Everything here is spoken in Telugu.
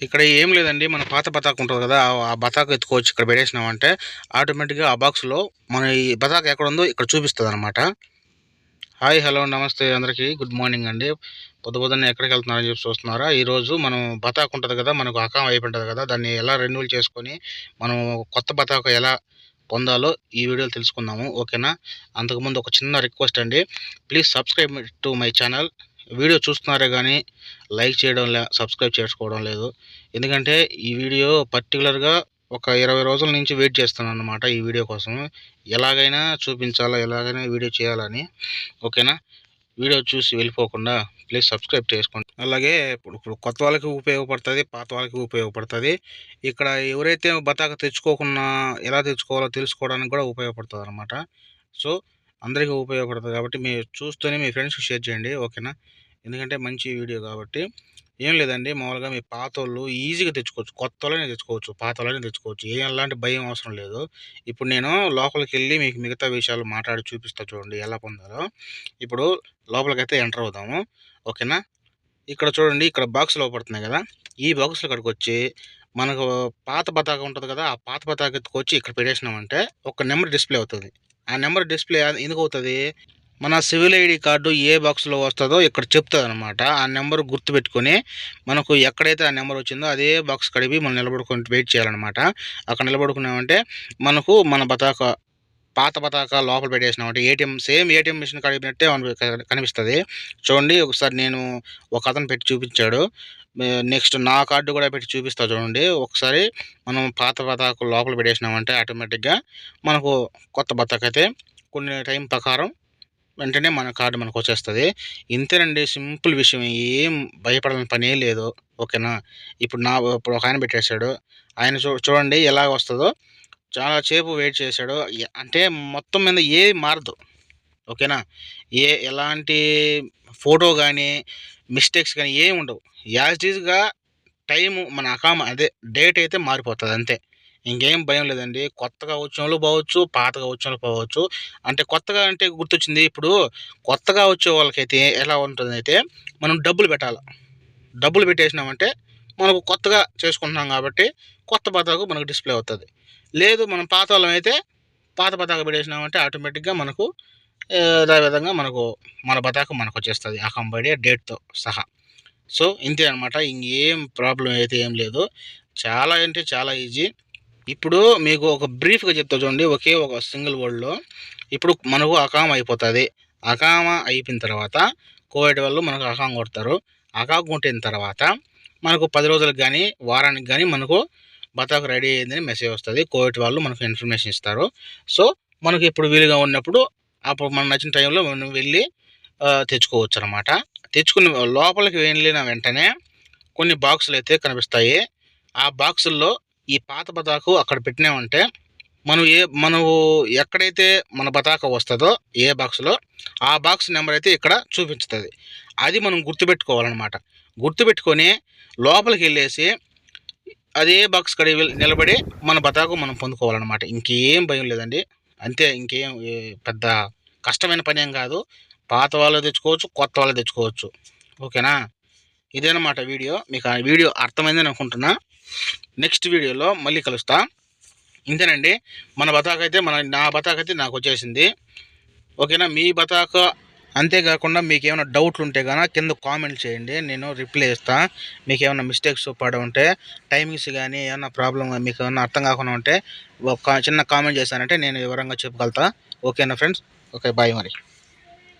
ఇక్కడ ఏం లేదండి మన పాత బతాకు ఉంటుంది కదా ఆ- బతాకు ఎత్తుకోవచ్చు ఇక్కడ పెట్టేసినామంటే ఆటోమేటిక్గా ఆ బాక్స్లో మన ఈ బతాక ఎక్కడ ఉందో ఇక్కడ చూపిస్తుంది అనమాట హాయ్ హలో నమస్తే అందరికీ గుడ్ మార్నింగ్ అండి. పొద్దు పొద్దున్న ఎక్కడికి వెళ్తున్నారని చెప్పి చూస్తున్నారా? ఈరోజు మనం బతాకు ఉంటుంది కదా మనకు అకాం అయిపోయింటుంది కదా దాన్ని ఎలా రెన్యువల్ చేసుకొని మనం కొత్త బతాక ఎలా పొందాలో ఈ వీడియోలో తెలుసుకుందాము ఓకేనా? అంతకుముందు ఒక చిన్న రిక్వెస్ట్ అండి please subscribe to my channel video చూస్తున్నారే కానీ లైక్ చేయడం లే సబ్స్క్రైబ్ చేసుకోవడం లేదు. ఎందుకంటే ఈ వీడియో పర్టికులర్గా ఒక ఇరవై రోజుల నుంచి వెయిట్ చేస్తున్నాను అనమాట ఈ వీడియో కోసం. ఎలాగైనా చూపించాలా ఎలాగైనా వీడియో చేయాలని. ఓకేనా? వీడియో చూసి వెళ్ళిపోకుండా ప్లీజ్ సబ్స్క్రైబ్ చేసుకోండి. అలాగే ఇప్పుడు కొత్త వాళ్ళకి ఉపయోగపడుతుంది పాత వాళ్ళకి ఉపయోగపడుతుంది. ఇక్కడ ఎవరైతే బతాక తెచ్చుకోకుండా ఎలా తెచ్చుకోవాలో తెలుసుకోవడానికి కూడా ఉపయోగపడుతుంది అనమాట సో అందరికీ ఉపయోగపడుతుంది కాబట్టి మీరు చూస్తూనే మీ ఫ్రెండ్స్కి షేర్ చేయండి. ఓకేనా? ఎందుకంటే మంచి వీడియో కాబట్టి. ఏం లేదండి మామూలుగా మీ పాత వాళ్ళు ఈజీగా తెచ్చుకోవచ్చు. కొత్త వాళ్ళనే తెచ్చుకోవచ్చు పాత వాళ్ళనే తెచ్చుకోవచ్చు. ఏం ఎలాంటి భయం అవసరం లేదు. ఇప్పుడు నేను లోపలికి వెళ్ళి మీకు మిగతా విషయాలు మాట్లాడి చూపిస్తా చూడండి ఎలా పొందాలో. ఇప్పుడు లోపలికైతే ఎంటర్ అవుదాము. ఓకేనా? ఇక్కడ చూడండి ఇక్కడ బాక్స్ లోపడుతున్నాయి కదా. ఈ బాక్స్లో ఇక్కడికి వచ్చి మనకు పాత పతాక ఉంటుంది కదా ఆ పాత పతాక ఎత్తుకొచ్చి ఇక్కడ పెట్టేసినామంటే ఒక నెంబర్ డిస్ప్లే అవుతుంది. ఆ నెంబర్ డిస్ప్లే ఎందుకు అవుతుంది? మన సివిల్ ఐడి కార్డు ఏ బాక్స్లో వస్తుందో ఇక్కడ చెప్తుంది అనమాట ఆ నెంబర్ గుర్తుపెట్టుకొని మనకు ఎక్కడైతే ఆ నెంబర్ వచ్చిందో అదే బాక్స్ కడిపి మనం నిలబడుకొని వెయిట్ చేయాలన్నమాట. అక్కడ నిలబడుకున్నామంటే మనకు మన బతాక పాత పతాక లోపల పెట్టేసినామంటే ఏటీఎం సేమ్ ఏటీఎం మిషన్ కడిపినట్టే మనకు కనిపిస్తుంది. చూడండి ఒకసారి నేను ఒక అతను పెట్టి చూపించాడు. నెక్స్ట్ నా కార్డు కూడా పెట్టి చూపిస్తా చూడండి. ఒకసారి మనం పాత బతాకు లోపల పెట్టేసినామంటే ఆటోమేటిక్గా మనకు కొత్త బతాక అయితే కొన్ని టైం ప్రకారం వెంటనే మన కార్డు మనకు వచ్చేస్తుంది ఇంతేనండి సింపుల్ విషయం. ఏం భయపడాలని పనే లేదు. ఓకేనా? ఇప్పుడు నా ఇప్పుడు ఒక ఆయన పెట్టేశాడు. ఆయన చూ చూడండి ఎలా వస్తుందో చాలా సేపు వెయిట్ చేశాడు. అంటే మొత్తం మీద ఏ మారదు. ఓకేనా? ఏ ఎలాంటి ఫోటో కానీ మిస్టేక్స్ కానీ ఏమి ఉండవు. యాజ్ ఈజ్గా టైము మన అకామ అదే డేట్ అయితే మారిపోతుంది అంతే. ఇంకేం భయం లేదండి. కొత్తగా వచ్చిన వాళ్ళు పోవచ్చు పాతగా వచ్చిన వాళ్ళు పోవచ్చు. అంటే కొత్తగా అంటే గుర్తొచ్చింది ఇప్పుడు కొత్తగా వచ్చే వాళ్ళకైతే ఎలా ఉంటుంది అయితే మనం డబ్బులు పెట్టాలి. డబ్బులు పెట్టేసినామంటే మనకు కొత్తగా చేసుకుంటున్నాం కాబట్టి కొత్త పతాకు మనకు డిస్ప్లే అవుతుంది. లేదు మనం పాత వాళ్ళం అయితే పాత పతాక పెట్టేసినామంటే ఆటోమేటిక్గా మనకు అదే విధంగా మనకు మన పతాకం మనకు వచ్చేస్తుంది. ఆ కంబైడే డేట్తో సహా. సో ఇంతే అనమాట ఇంకేం ప్రాబ్లం అయితే ఏం లేదు. చాలా అంటే చాలా ఈజీ. ఇప్పుడు మీకు ఒక బ్రీఫ్గా చెప్తా చూడండి ఒకే ఒక సింగిల్ వర్డ్లో ఇప్పుడు మనకు అకామ అయిపోతుంది. అకామ అయిపోయిన తర్వాత కోవిడ్ వాళ్ళు మనకు అకాం కొడతారు. అకాం కొట్టిన తర్వాత మనకు పది రోజులకు కానీ వారానికి కానీ మనకు బతాకు రెడీ అయ్యిందని మెసేజ్ వస్తుంది. కోవిడ్ వాళ్ళు మనకు ఇన్ఫర్మేషన్ ఇస్తారు. సో మనకి ఇప్పుడు వీలుగా ఉన్నప్పుడు అప్పుడు మనం నచ్చిన టైంలో మనం వెళ్ళి తెచ్చుకోవచ్చు అనమాట తెచ్చుకున్న లోపలికి వెళ్ళిన వెంటనే కొన్ని బాక్సులు అయితే కనిపిస్తాయి. ఆ బాక్సుల్లో ఈ పాత బతాకు అక్కడ పెట్టినామంటే మనం ఏ మనము ఎక్కడైతే మన బతాక వస్తుందో ఏ బాక్స్లో ఆ బాక్స్ నెంబర్ అయితే ఇక్కడ చూపించుతుంది. అది మనం గుర్తుపెట్టుకోవాలన్నమాట. గుర్తుపెట్టుకొని లోపలికి వెళ్ళేసి అదే బాక్స్ కడి నిలబడి మన బతాకు మనం పొందుకోవాలన్నమాట. ఇంకేం భయం లేదండి. అంతే ఇంకేం పెద్ద కష్టమైన పని ఏం కాదు. పాత వాళ్ళు తెచ్చుకోవచ్చు కొత్త వాళ్ళు తెచ్చుకోవచ్చు. ఓకేనా? ఇదేనమాట వీడియో. మీకు ఆ వీడియో అర్థమైందని అనుకుంటున్నా. నెక్స్ట్ వీడియోలో మళ్ళీ కలుస్తా. ఇంతేనండి మన బతాక అయితే మన నా బతాక అయితే నాకు వచ్చేసింది. ఓకేనా మీ బతాక అంతేకాకుండా మీకు ఏమైనా డౌట్లు ఉంటే కానీ కింద కామెంట్ చేయండి నేను రిప్లై ఇస్తాను మీకు ఏమైనా మిస్టేక్స్ పడి ఉంటే టైమింగ్స్ కానీ ఏమైనా ప్రాబ్లం మీకు ఏమైనా అర్థం కాకుండా ఉంటే ఒక చిన్న కామెంట్ చేశానంటే నేను వివరంగా చెప్పగలుగుతా. ఓకేనా ఫ్రెండ్స్ ఓకే బాయ్ మరి.